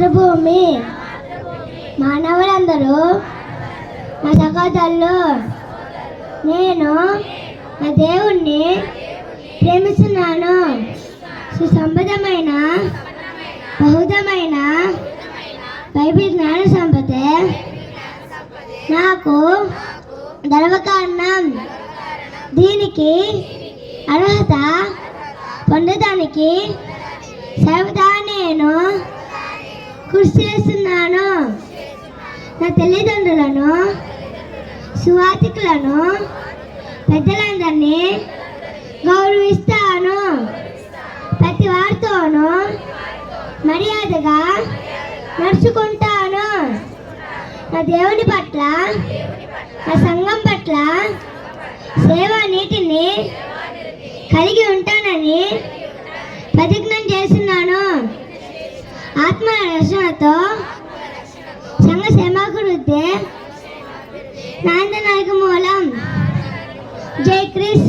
మాతృభూమి. మానవులందరూ నా సహోదరులు నేను నా దేవుణ్ణి ప్రేమిస్తున్నాను. సుసంపదమైన బహుదమైన బైబిల్ జ్ఞాన సంపద నాకు గర్వకారణం. దీనికి అర్హత పొందడానికి సర్వదా కృషి చేస్తున్నాను. నా తల్లిదండ్రులను సువాతికులను పెద్దలందరినీ గౌరవిస్తాను. ప్రతి వారితోనూ మర్యాదగా నడుచుకుంటాను. నా దేవుని పట్ల నా సంఘం పట్ల సేవా నీతిని కలిగి ఉంటానని ప్రతిజ్ఞ ఆత్మ రక్షణతో సంఘ సేమాభివృద్ధి నాందనాయక మూలం. జై క్రిస్.